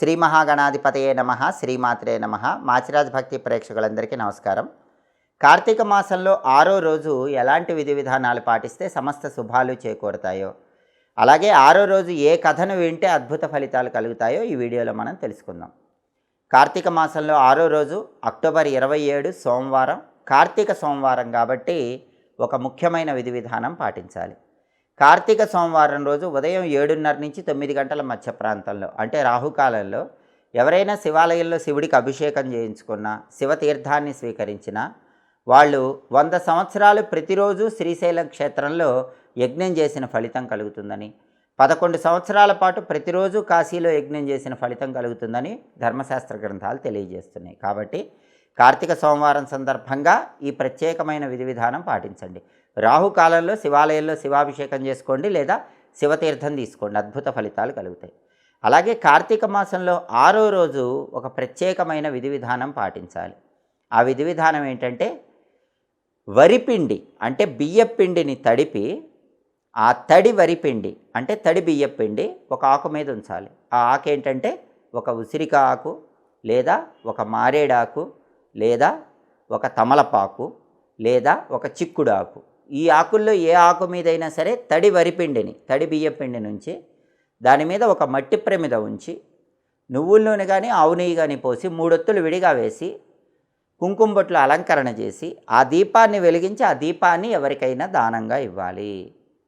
శ్రీ మహాగణాధిపతయే నమ శ్రీమాత్రే నమ. మాచిరాజ్ భక్తి ప్రేక్షకులందరికీ నమస్కారం. కార్తీక మాసంలో ఆరో రోజు ఎలాంటి విధి విధానాలు పాటిస్తే సమస్త శుభాలు చేకూరుతాయో అలాగే ఆరో రోజు ఏ కథను వింటే అద్భుత ఫలితాలు కలుగుతాయో ఈ వీడియోలో మనం తెలుసుకుందాం. కార్తీక మాసంలో ఆరో రోజు అక్టోబర్ ఇరవై ఏడు సోమవారం కార్తీక సోమవారం కాబట్టి ఒక ముఖ్యమైన విధి విధానం పాటించాలి. కార్తీక సోమవారం రోజు ఉదయం ఏడున్నర నుంచి తొమ్మిది గంటల మధ్య ప్రాంతంలో అంటే రాహుకాలంలో ఎవరైనా శివాలయంలో శివుడికి అభిషేకం చేయించుకున్నా శివతీర్థాన్ని స్వీకరించినా వాళ్ళు వంద సంవత్సరాలు ప్రతిరోజు శ్రీశైలం క్షేత్రంలో యజ్ఞం చేసిన ఫలితం కలుగుతుందని పదకొండు సంవత్సరాల పాటు ప్రతిరోజు కాశీలో యజ్ఞం చేసిన ఫలితం కలుగుతుందని ధర్మశాస్త్ర గ్రంథాలు తెలియజేస్తున్నాయి. కాబట్టి కార్తీక సోమవారం సందర్భంగా ఈ ప్రత్యేకమైన విధి విధానం పాటించండి. రాహుకాలంలో శివాలయంలో శివాభిషేకం చేసుకోండి లేదా శివతీర్థం తీసుకోండి. అద్భుత ఫలితాలు కలుగుతాయి. అలాగే కార్తీక మాసంలో ఆరో రోజు ఒక ప్రత్యేకమైన విధి విధానం పాటించాలి. ఆ విధి విధానం ఏంటంటే వరిపిండి అంటే బియ్యపిండిని తడిపి ఆ తడి వరిపిండి అంటే తడి బియ్యపిండి ఒక ఆకు మీద ఉంచాలి. ఆ ఆకు ఏంటంటే ఒక ఉసిరిక ఆకు లేదా ఒక మారేడాకు లేదా ఒక తమలపాకు లేదా ఒక చిక్కుడు ఆకు. ఈ ఆకుల్లో ఏ ఆకు మీదైనా సరే తడి వరిపిండిని తడి బియ్యపిండి నుంచి దాని మీద ఒక మట్టి ప్రమిద ఉంచి నువ్వుల నూనె కానీ ఆవు నెయ్యి కానీ పోసి మూడొత్తులు విడిగా వేసి కుంకుమ బొట్లు అలంకరణ చేసి ఆ దీపాన్ని వెలిగించి ఆ దీపాన్ని ఎవరికైనా దానంగా ఇవ్వాలి.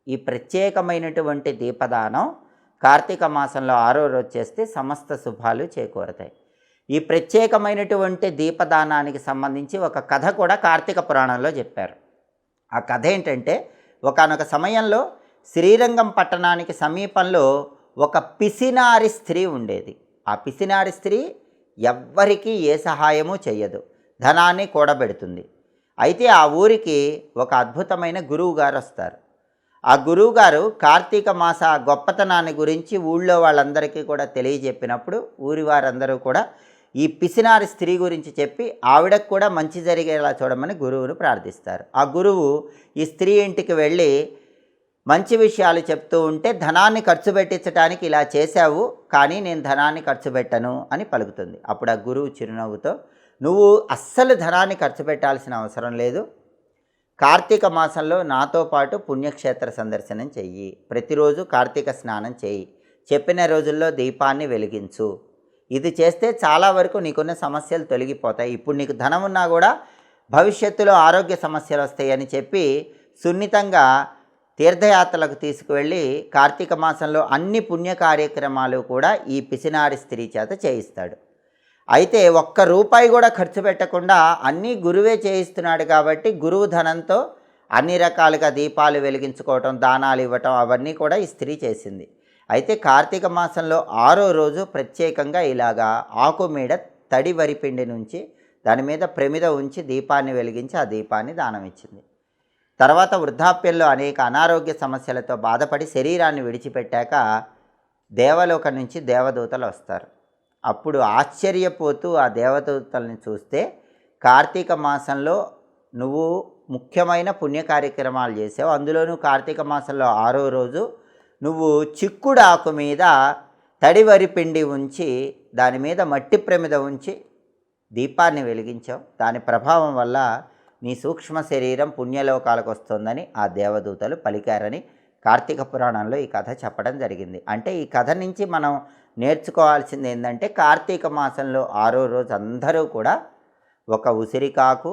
ఈ ప్రత్యేకమైనటువంటి దీపదానం కార్తీక మాసంలో ఆరో రోజు చేస్తే సమస్త శుభాలు చేకూరతాయి. ఈ ప్రత్యేకమైనటువంటి దీపదానానికి సంబంధించి ఒక కథ కూడా కార్తీక పురాణంలో చెప్పారు. ఆ కథ ఏంటంటే ఒకనొక సమయంలో శ్రీరంగం పట్టణానికి సమీపంలో ఒక పిసినారి స్త్రీ ఉండేది. ఆ పిసినారి స్త్రీ ఎవ్వరికీ ఏ సహాయము చెయ్యదు. ధనాన్ని కూడబెడుతుంది. అయితే ఆ ఊరికి ఒక అద్భుతమైన గురువు గారు వస్తారు ఆ గురువుగారు కార్తీక మాస గొప్పతనాన్ని గురించి ఊళ్ళో వాళ్ళందరికీ కూడా తెలియజెప్పినప్పుడు ఊరి వారందరూ కూడా ఈ పిసినారి స్త్రీ గురించి చెప్పి ఆవిడకు కూడా మంచి జరిగేలా చూడమని గురువును ప్రార్థిస్తారు. ఆ గురువు ఈ స్త్రీ ఇంటికి వెళ్ళి మంచి విషయాలు చెప్తూ ఉంటే ధనాన్ని ఖర్చు పెట్టించడానికి ఇలా చేశావు కానీ నేను ధనాన్ని ఖర్చు పెట్టను అని పలుకుతుంది. అప్పుడు ఆ గురువు చిరునవ్వుతో నువ్వు అస్సలు ధనాన్ని ఖర్చు పెట్టాల్సిన అవసరం లేదు కార్తీక మాసంలో నాతో పాటు పుణ్యక్షేత్ర సందర్శనం చెయ్యి. ప్రతిరోజు కార్తీక స్నానం చేయి చెప్పిన రోజుల్లో దీపాన్ని వెలిగించు. ఇది చేస్తే చాలా వరకు నీకున్న సమస్యలు తొలగిపోతాయి. ఇప్పుడు నీకు ధనం ఉన్నా కూడా భవిష్యత్తులో ఆరోగ్య సమస్యలు వస్తాయని చెప్పి సున్నితంగా తీర్థయాత్రలకు తీసుకువెళ్ళి కార్తీక మాసంలో అన్ని పుణ్య కార్యక్రమాలు కూడా ఈ పిసినారి స్త్రీ చేత చేయిస్తాడు. అయితే ఒక్క రూపాయి కూడా ఖర్చు పెట్టకుండా అన్నీ గురువే చేయిస్తున్నాడు కాబట్టి గురువు ధనంతో అన్ని రకాలుగా దీపాలు వెలిగించుకోవటం దానాలు ఇవ్వటం అవన్నీ కూడా ఈ స్త్రీ చేసింది. అయితే కార్తీక మాసంలో ఆరో రోజు ప్రత్యేకంగా ఇలాగా ఆకు మీద తడి వరిపిండి నుంచి దాని మీద ప్రమిద ఉంచి దీపాన్ని వెలిగించి ఆ దీపాన్ని దానం ఇచ్చింది. తర్వాత వృద్ధాప్యంలో అనేక అనారోగ్య సమస్యలతో బాధపడి శరీరాన్ని విడిచిపెట్టాక దేవలోకం నుంచి దేవదూతలు వస్తారు. అప్పుడు ఆశ్చర్యపోతూ ఆ దేవదూతల్ని చూస్తే కార్తీక మాసంలో నువ్వు ముఖ్యమైన పుణ్య కార్యక్రమాలు చేసావు. అందులోనూ కార్తీక మాసంలో ఆరో రోజు నువ్వు చిక్కుడు ఆకు మీద తడివరి పిండి ఉంచి దాని మీద మట్టి ప్రమిద ఉంచి దీపాన్ని వెలిగించావు. దాని ప్రభావం వల్ల నీ సూక్ష్మ శరీరం పుణ్యలోకాలకు వస్తుందని ఆ దేవదూతలు పలికారని కార్తీక పురాణంలో ఈ కథ చెప్పడం జరిగింది. అంటే ఈ కథ నుంచి మనం నేర్చుకోవాల్సింది ఏంటంటే కార్తీక మాసంలో ఆరో రోజు అందరూ కూడా ఒక ఉసిరికాకు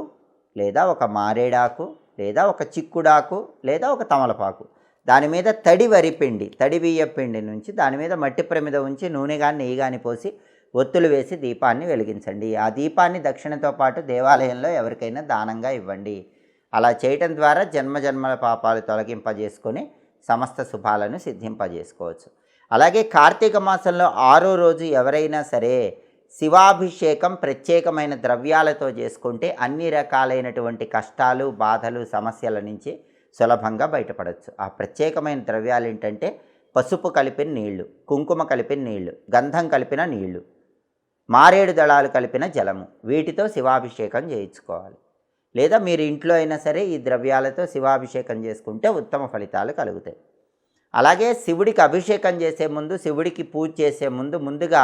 లేదా ఒక మారేడాకు లేదా ఒక చిక్కుడాకు లేదా ఒక తమలపాకు దాని మీద తడి వరిపిండి తడి బియ్య పిండి నుంచి దాని మీద మట్టి ప్రమిద ఉంచి నూనె కానీ నెయ్యి కానీ పోసి ఒత్తులు వేసి దీపాన్ని వెలిగించండి. ఆ దీపాన్ని దక్షిణతో పాటు దేవాలయంలో ఎవరికైనా దానంగా ఇవ్వండి. అలా చేయటం ద్వారా జన్మజన్మల పాపాలు తొలగింపజేసుకొని సమస్త శుభాలను సిద్ధింపజేసుకోవచ్చు. అలాగే కార్తీక మాసంలో ఆరో రోజు ఎవరైనా సరే శివాభిషేకం ప్రత్యేకమైన ద్రవ్యాలతో చేసుకుంటే అన్ని రకాలైనటువంటి కష్టాలు బాధలు సమస్యల నుంచి సులభంగా బయటపడవచ్చు ఆ ప్రత్యేకమైన ద్రవ్యాలు ఏంటంటే పసుపు కలిపిన నీళ్ళు కుంకుమ కలిపిన నీళ్ళు గంధం కలిపిన నీళ్ళు మారేడు దళాలు కలిపిన జలము. వీటితో శివాభిషేకం చేయించుకోవాలి. లేదా మీరు ఇంట్లో అయినా సరే ఈ ద్రవ్యాలతో శివాభిషేకం చేసుకుంటే ఉత్తమ ఫలితాలు కలుగుతాయి. అలాగే శివుడికి అభిషేకం చేసే ముందు శివుడికి పూజ చేసే ముందు ముందుగా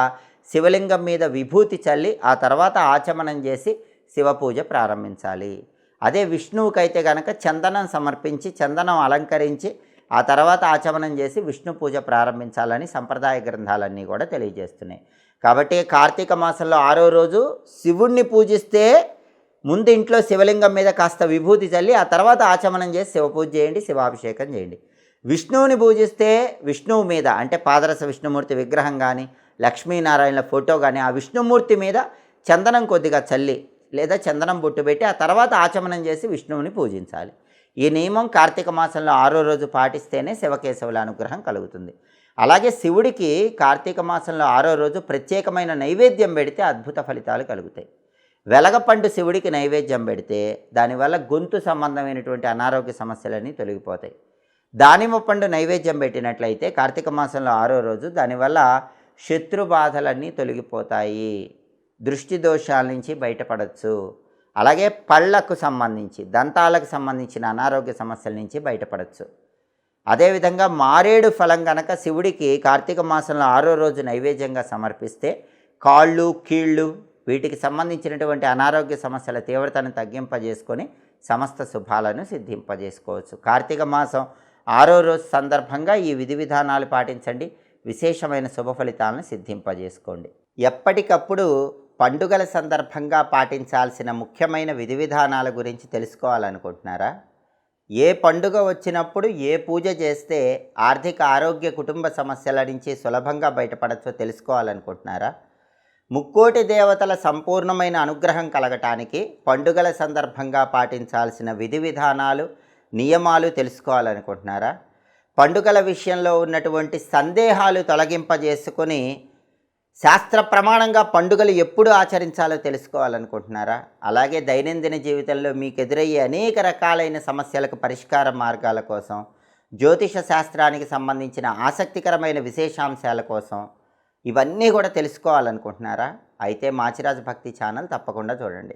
శివలింగం మీద విభూతి చల్లి ఆ తర్వాత ఆచమనం చేసి శివ పూజ ప్రారంభించాలి. అదే విష్ణువుకైతే గనక చందనం సమర్పించి చందనం అలంకరించి ఆ తర్వాత ఆచమనం చేసి విష్ణు పూజ ప్రారంభించాలని సంప్రదాయ గ్రంథాలన్నీ కూడా తెలియజేస్తున్నాయి. కాబట్టి కార్తీక మాసంలో ఆరో రోజు శివుణ్ణి పూజిస్తే ముందు ఇంట్లో శివలింగం మీద కాస్త విభూతి చల్లి ఆ తర్వాత ఆచమనం చేసి శివ పూజ చేయండి శివాభిషేకం చేయండి. విష్ణువుని పూజిస్తే విష్ణువు మీద అంటే పాదరస విష్ణుమూర్తి విగ్రహం కానీ లక్ష్మీనారాయణల ఫోటో కానీ ఆ విష్ణుమూర్తి మీద చందనం కొద్దిగా చల్లి లేదా చందనం బొట్టు పెట్టి ఆ తర్వాత ఆచమనం చేసి విష్ణువుని పూజించాలి. ఈ నియమం కార్తీక మాసంలో ఆరో రోజు పాటిస్తేనే శివకేశవుల అనుగ్రహం కలుగుతుంది. అలాగే శివుడికి కార్తీక మాసంలో ఆరో రోజు ప్రత్యేకమైన నైవేద్యం పెడితే అద్భుత ఫలితాలు కలుగుతాయి. వెలగపండు శివుడికి నైవేద్యం పెడితే దానివల్ల గొంతు సంబంధమైనటువంటి అనారోగ్య సమస్యలన్నీ తొలగిపోతాయి. దానిమ్మ పండు నైవేద్యం పెట్టినట్లయితే కార్తీక మాసంలో ఆరో రోజు దానివల్ల శత్రు బాధలన్నీ తొలగిపోతాయి. దృష్టి దోషాల నుంచి బయటపడవచ్చు అలాగే పళ్ళకు సంబంధించి దంతాలకు సంబంధించిన అనారోగ్య సమస్యల నుంచి బయటపడవచ్చు అదేవిధంగా మారేడు ఫలం గనక శివుడికి కార్తీక మాసంలో ఆరో రోజు నైవేద్యంగా సమర్పిస్తే కాళ్ళు కీళ్ళు వీటికి సంబంధించినటువంటి అనారోగ్య సమస్యల తీవ్రతను తగ్గింపజేసుకొని సమస్త శుభాలను సిద్ధింపజేసుకోవచ్చు. కార్తీక మాసం ఆరో రోజు సందర్భంగా ఈ విధి విధానాలు పాటించండి. విశేషమైన శుభ ఫలితాలను సిద్ధింపజేసుకోండి. ఎప్పటికప్పుడు పండుగల సందర్భంగా పాటించాల్సిన ముఖ్యమైన విధి విధానాల గురించి తెలుసుకోవాలనుకుంటున్నారా? ఏ పండుగ వచ్చినప్పుడు ఏ పూజ చేస్తే ఆర్థిక ఆరోగ్య కుటుంబ సమస్యల నుంచి సులభంగా బయటపడచ్చో తెలుసుకోవాలనుకుంటున్నారా? ముక్కోటి దేవతల సంపూర్ణమైన అనుగ్రహం కలగటానికి పండుగల సందర్భంగా పాటించాల్సిన విధి విధానాలు నియమాలు తెలుసుకోవాలనుకుంటున్నారా? పండుగల విషయంలో ఉన్నటువంటి సందేహాలు తొలగింపజేసుకొని శాస్త్ర ప్రమాణంగా పండుగలు ఎప్పుడు ఆచరించాలో తెలుసుకోవాలనుకుంటున్నారా? అలాగే దైనందిన జీవితంలో మీకు ఎదురయ్యే అనేక రకాలైన సమస్యలకు పరిష్కార మార్గాల కోసం జ్యోతిష శాస్త్రానికి సంబంధించిన ఆసక్తికరమైన విశేషాంశాల కోసం ఇవన్నీ కూడా తెలుసుకోవాలనుకుంటున్నారా? అయితే మాచిరాజు భక్తి ఛానల్ తప్పకుండా చూడండి.